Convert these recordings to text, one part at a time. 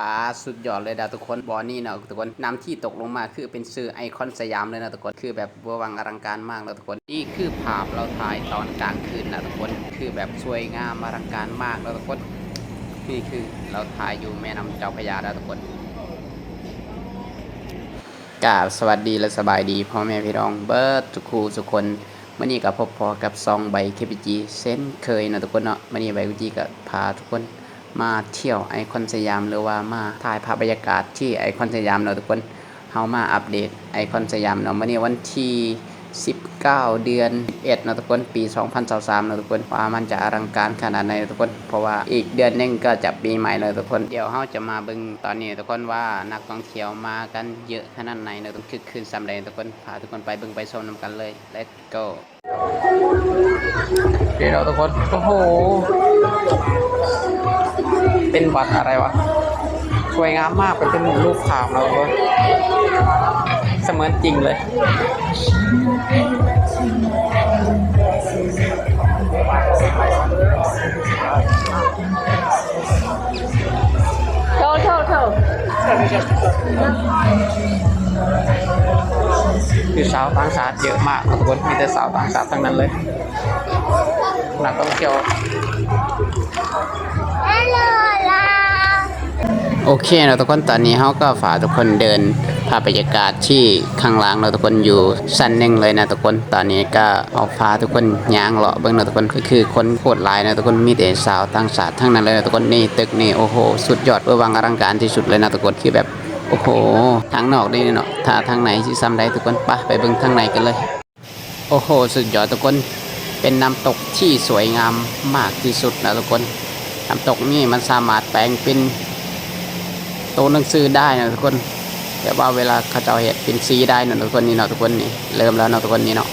อ่าสุดยอดเลยดาทุกคนบอนี่เนาะทุกคนน้ำที่ตกลงมาคือเป็นชื่อไอคอนสยามเลยนะทุกคนคือแบบวังอลังการมากเลยทุกคน นี่คือภาพเราถ่ายตอนกลางคืนนะทุกคนคือแบบสวยงามอลังการมากแล้วทุกคนนี่คือเราถ่ายอยู่แม่น้ำเจ้าพยาแล้วทุกคนกาบสวัสดีและสบายดีพ่อแม่พี่น้องเบิร์ดทุกครูทุกคนมื่อนี้กับพบพอกับซองใบเคปจีเส้นเคยนะทุกคนเนาะมื่อนี้ใบเคปจีก็พาทุกคน มาเที่ยวไอคอนสยามหรือว่ามาถ่ายภาพบรรยากาศที่ไอคอนสยามเนาะทุกคนเฮามาอัปเดตไอคอนสยามเนาะวันนี้วันที่ 19 เดือน11เนาะทุกคนปี 2023เนาะทุกคนว่ามันจะอลังการขนาดไหนทุกคน เพราะว่าอีกเดือนนึงก็จะปีใหม่เลยทุกคนเดี๋ยวเฮาจะมาเบิ่งตอนนี้ทุกคนว่านักท่องเที่ยวมากันเยอะขนาดไหนเนาะทุกคนคือคืนสำเร็จทุกคนพาทุกคนไปเบิ่งไปชมนำกันเลย let's go เดี๋ยวทุกคนโอ้โห เป็นวัดอะไรวะสวยงามมากเป็นเป็นรูปภาพเราก็เสมือนจริงเลย Go, go, go. คือสาวต่างชาติเยอะมากทุกคนมีแต่สาวต่างชาติทั้งนั้นเลยนักท่องเที่ยว Hello, la. โอเคนะทุกคนตอนนี้เขาก็ฝากทุกคนเดินภาพบรรยากาศที่ข้างล่างเราทุกคนอยู่สั้นหนึ่งเลยนะทุกคนตอนนี้ก็เอาพาทุกคนย่างเลาะเบื้องนะทุกคนก็คือคนโคตรหลายนะทุกคนมีแต่สาวต่างชาติทั้งนั้นเลยนะทุกคนนี่ตึกนี่โอ้โหสุดยอดเบอร์วังอลังการที่สุดเลยนะทุกคนคือแบบโอ้โหทางนอกนี่เนาะถ้าทางไหนที่ซ้ำได้ทุกคนไปไปเบื้องทางในกันเลย โอ้โห สุดยอดทุกคนเป็นน้ำตกที่สวยงามมากที่สุดนะทุกคนน้ำตกนี่มันสามารถแปลงเป็น ตัวหนังสือได้นะทุกคนแต่ว่าเวลาเขาจะเอาเห็ดเป็นสีได้นะทุกคนนี่เนาะทุกคนนี่เริ่มแล้วเนาะทุกคนนี่เนาะ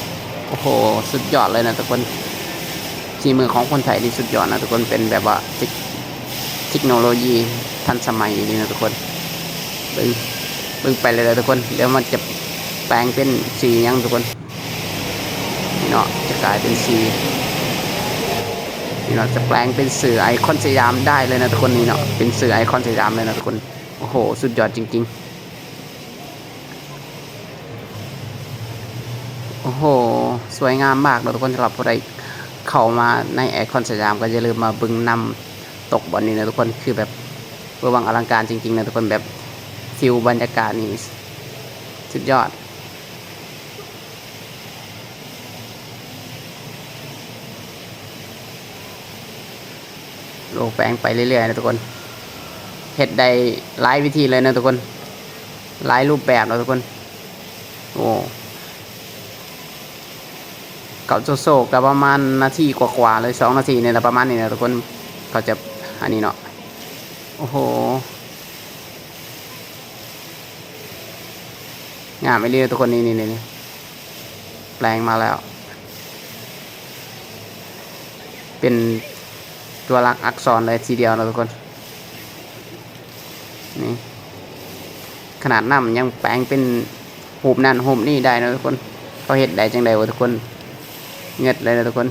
โอ้โหสุดยอดเลยนะทุกคนทีมือของคนไทยนี่สุดยอดนะทุกคนเป็นแบบว่าเทคโนโลยีทันสมัยนี่นะทุกคนเบิ่งเบิ่งไปเลยนะทุกคนเดี๋ยวมันจะแปลงเป็นสียังทุกคนนี่เนาะจะกลายเป็นสีนี่เนาะจะแปลงเป็นสื่อไอคอนสยามได้เลยนะทุกคนนี่เนาะเป็นสื่อไอคอนสยามเลยนะทุกคน โอ้โห สุดยอดจริง ๆ โอ้โห สวยงามมากเลยทุกคนสำหรับผู้ใดเข้ามาในไอคอนสยามก็อย่าลืมมาบึงนำตกบอลนี้นะทุกคนคือแบบเพื่อวังอลังการจริง ๆ นะทุกคนแบบฟิลบรรยากาศนี่สุดยอดโลกแปลงไปเรื่อยๆนะทุกคน เห็ดได้หลายวิธีเลยนะทุกคนหลายรูปแบบนะทุกคน โอ้เก่าโซโซกับประมาณนาทีกว่าๆเลยสองนาทีเนี่ยนะประมาณนี้นะทุกคนเขาจะอันนี้เนาะโอ้โหงามไปเรื่อยทุกคนนี่นี่นี่แปลงมาแล้ว เป็นตัวลักอักษรเลยทีเดียวนะทุกคน นี่ขนาดน้ำยังแปลงเป็นหูบนั่นหูบนี่ได้นะทุกคนเขาเห็ดได้จังไดวะทุกคนเงียดเลยนะทุกคน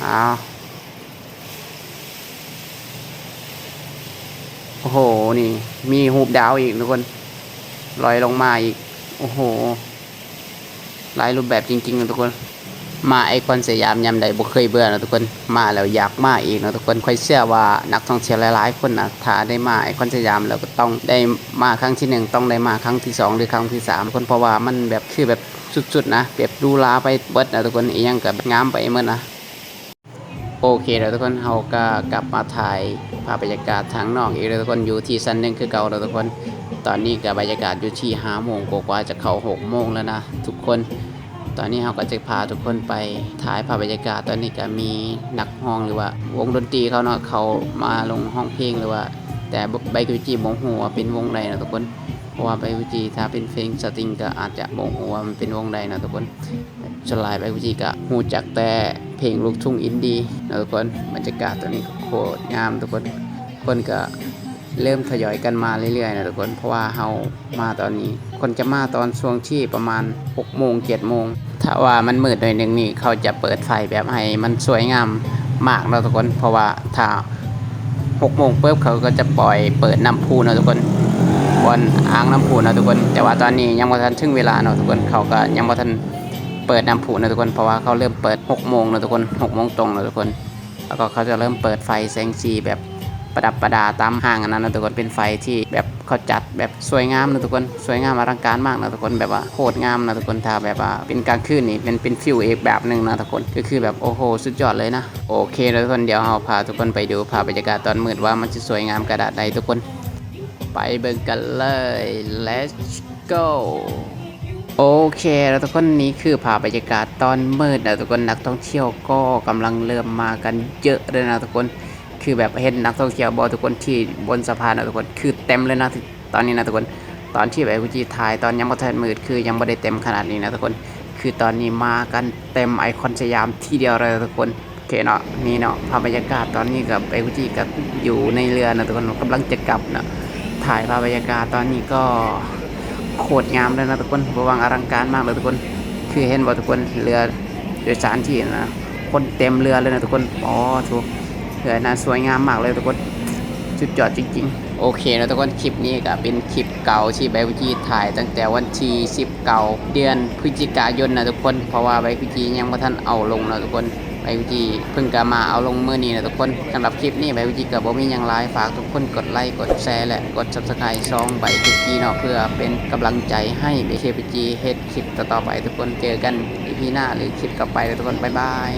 อ้าวโอ้โหนี่ มีหูบดาวอีกทุกคนลอยลงมาอีก โอ้โหหลายรูปแบบจริงๆนะทุกคน มาไอคอนสยามยามใดบ่เคยเบื่อนะทุกคนมาแล้วอยากมาอีกนะทุกคนค่อยเชื่อว่านักท่องเที่ยวหลายๆ คนนะถ้าได้มาไอคอนสยามแล้วก็ต้องได้มาครั้งที่หนึ่งต้องได้มาครั้งที่สองหรือครั้งที่สามทุกคนเพราะว่ามันแบบคือแบบสุดๆนะแบบดูลาไปเบิดนะทุกคนอีหยังกับงามไปหมดนะโอเคแล้วทุกคนเราก็กลับมาถ่ายภาพบรรยากาศทางนอกอีกแล้วทุกคนอยู่ที่ซันหนึงคือเก่าแล้วทุกคน ตอนนี้กับบรรยากาศอยู่ที่ห้าโมงกว่าจะเข้าหกโมงแล้วนะทุกคน ตอนนี้เราก็จะพาทุกคนไปถ่ายภาพบรรยากาศ ตอนนี้ก็มีนักห้องหรือว่าวงดนตรีเขาเนาะเขามาลงห้องเพลงหรือว่า แต่ใบกุจีโมงหัวเป็นวงใดนะทุกคนเพราะว่าใบกุจีถ้าเป็นเพลงสตริงก็อาจจะโมงหัวมันเป็นวงใดนะทุกคนสลายใบกุจีก็หูจักแต่เพลงลูกทุ่งอินดี้นะทุกคนบรรยากาศตัวนี้โคตรงามทุกคนคนก็ เริ่มทยอยกันมาเรื่อยๆนะทุกคนเพราะว่าเฮามาตอนนี้ คนจะมาตอนช่วงที่ประมาณ6โมง7โมงถ้าว่ามันมืดหน่อยหนึงนี่เขาจะเปิดไฟแบบให้มันสวยงามมากนะทุกคน เพราะว่าถ้าหกโมงปุ๊บเขาก็จะปล่อยเปิดน้ำพุนะทุกคนบนอ่างน้ำพุนะทุกคน แต่ว่าตอนนี้ยังบ่ทันถึงเวลาเนาะทุกคนเขาก็ยังบ่ทันเปิดน้ำพุนะทุกคนเพราะว่าเขาเริ่มเปิดหกโมงนะทุกคนหกโมงตรงนะทุกคน แล้วก็เขาจะเริ่มเปิดไฟแสงสีแบบ ประดับประดาตามห้างอันนั้นนะทุกคนเป็นไฟที่แบบเขาจัดแบบสวยงามนะทุกคนสวยงามอลังการมากนะทุกคนแบบว่าโคตรงามนะทุกคนถ้าแบบว่าเป็นกลางคืนนี่เป็นเป็นฟิลอีกแบบหนึ่งนะทุกคนก็คือแบบโอ้โหสุดยอดเลยนะโอเคนะทุกคนเดี๋ยวเราพาทุกคนไปดูภาพบรรยากาศตอนมืดว่ามันจะสวยงามกระดาษใดทุกคน ไปเบิ่งกันเลย let's go โอเค แล้วทุกคนนี้คือภาพบรรยากาศตอนมืดนะทุกคนนักท่องเที่ยวก็กำลังเริ่มมากันเยอะเลยนะทุกคน คือแบบเห็นนักท่องเที่ยวบอทุกคนที่บนสะพานนะทุกคนคือเต็มเลยนะตอนนี้นะทุกคนตอนที่แบบกุจีถ่ายตอนยังบ่ทันมืดคือยังไม่ได้เต็มขนาดนี้นะทุกคน คือตอนนี้มากันเต็มไอคอนสยามที่เดียวเลยทุกคนโอเคเนาะนี่เนาะภาพบรรยากาศตอนนี้กับไอกุจีกับอยู่ในเรือนะทุกคนกำลังจะกลับนะถ่ายภาพบรรยากาศตอนนี้ก็โคตรงามเลยนะทุกคนระวังอลังการมากเลยทุกคน คือเห็นบ่ทุกคนเรือโดยสารที่นะคนเต็มเรือเลยนะทุกคน อ๋อถูก เผื่อน่าสวยงามมากเลยทุกคนสุดยอดจริง ๆ โอเคนะทุกคนคลิปนี้ก็เป็นคลิปเก่าที่ใบวิจีถ่ายตั้งแต่วันที่10เก่าเดือนพฤศจิกายนนะทุกคน เพราะว่าใบวิจียังไม่ทันเอาลงนะทุกคนใบวิจีเพิ่งกลับมาเอาลงเมื่อนี้นะทุกคนสำหรับคลิปนี้ใบวิจีกับบ่มีหยังไลฟ์ฝากทุกคนกดไลค์กดแชร์และกด subscribe ช่องใบวิจีเนาะเพื่อเป็นกำลังใจให้ใบเควิจีเฮ็ดคลิปต่อๆไปทุกคนเจอกันอีพีหน้าหรือคลิปต่อไปนะทุกคนบ๊ายบาย